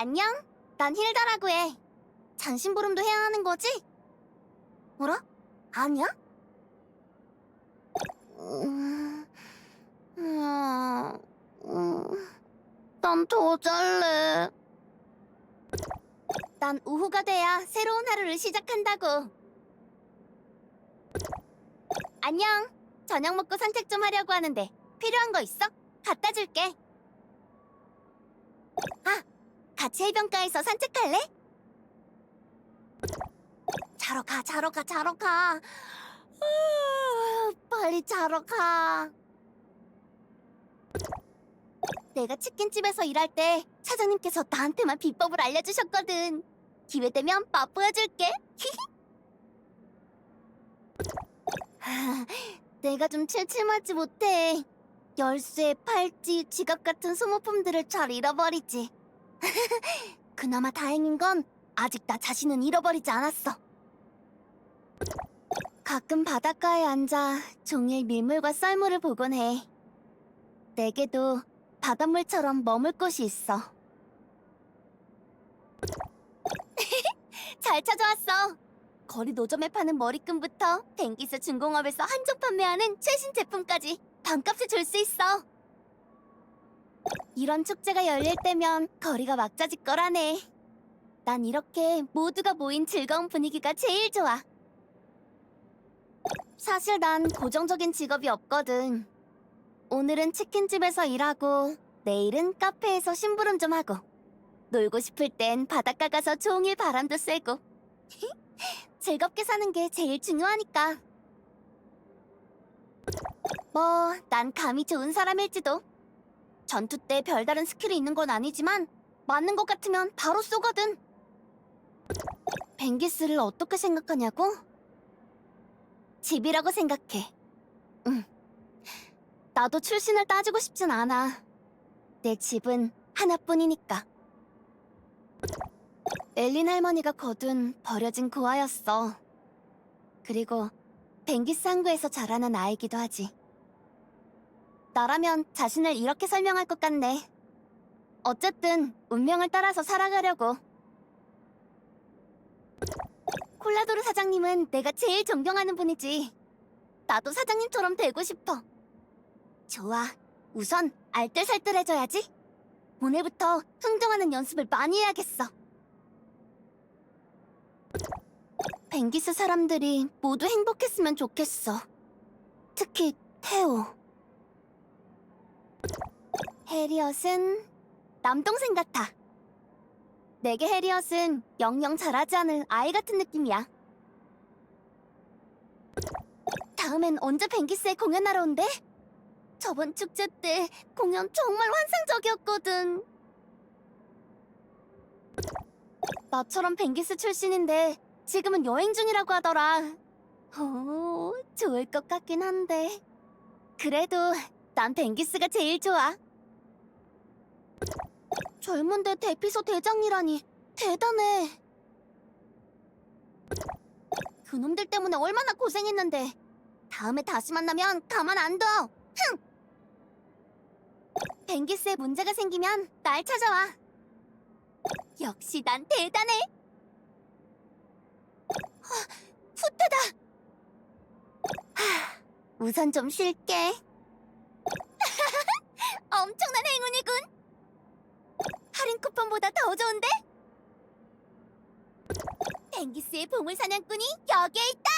안녕? 난 힐다라고 해. 잔심부름도 해야 하는 거지? 뭐라? 아니야? 난더 잘래. 난 오후가 돼야 새로운 하루를 시작한다고. 안녕. 저녁 먹고 산책 좀 하려고 하는데 필요한 거 있어? 갖다 줄게. 아, 같이 해변가에서 산책할래? 자러 가, 자러 가, 자러 가. 아, 빨리 자러 가. 내가 치킨집에서 일할 때 사장님께서 나한테만 비법을 알려주셨거든. 기회 되면 맛보여줄게. 하, 내가 좀 칠칠맞지 못해. 열쇠, 팔찌, 지갑 같은 소모품들을 잘 잃어버리지. 그나마 다행인 건 아직 나 자신은 잃어버리지 않았어. 가끔 바닷가에 앉아 종일 밀물과 썰물을 보곤 해. 내게도 바닷물처럼 머물 곳이 있어. 잘 찾아왔어. 거리 노점에 파는 머리끈부터 뱅기스 중공업에서 한정 판매하는 최신 제품까지 반값에 줄 수 있어. 이런 축제가 열릴 때면 거리가 막자지껄하네. 난 이렇게 모두가 모인 즐거운 분위기가 제일 좋아. 사실 난 고정적인 직업이 없거든. 오늘은 치킨집에서 일하고 내일은 카페에서 심부름 좀 하고 놀고 싶을 땐 바닷가 가서 종일 바람도 쐬고 즐겁게 사는 게 제일 중요하니까. 뭐, 난 감이 좋은 사람일지도. 전투 때 별다른 스킬이 있는 건 아니지만 맞는 것 같으면 바로 쏘거든. 뱅기스를 어떻게 생각하냐고? 집이라고 생각해. 응. 나도 출신을 따지고 싶진 않아. 내 집은 하나뿐이니까. 엘린 할머니가 거둔 버려진 고아였어. 그리고 뱅기스 항구에서 자라난 아이기도 하지. 나라면 자신을 이렇게 설명할 것 같네. 어쨌든 운명을 따라서 살아가려고. 콜라도르 사장님은 내가 제일 존경하는 분이지. 나도 사장님처럼 되고 싶어. 좋아. 우선 알뜰살뜰해져야지. 오늘부터 흥정하는 연습을 많이 해야겠어. 뱅기스 사람들이 모두 행복했으면 좋겠어. 특히 테오. 해리엇은 남동생 같아. 내게 해리엇은 영영 자라지 않을 아이 같은 느낌이야. 다음엔 언제 뱅기스에 공연하러 온대? 저번 축제 때 공연 정말 환상적이었거든. 나처럼 뱅기스 출신인데 지금은 여행 중이라고 하더라. 오, 좋을 것 같긴 한데. 그래도 난 뱅기스가 제일 좋아. 젊은데 대피소 대장이라니 대단해. 그놈들 때문에 얼마나 고생했는데 다음에 다시 만나면 가만 안 둬. 흥! 뱅기스에 문제가 생기면 날 찾아와. 역시 난 대단해. 후퇴다. 하, 우선 좀 쉴게. 엄청난 행운이군. 쿠폰보다 더 좋은데? 뱅기스의 보물 사냥꾼이 여기에 있다.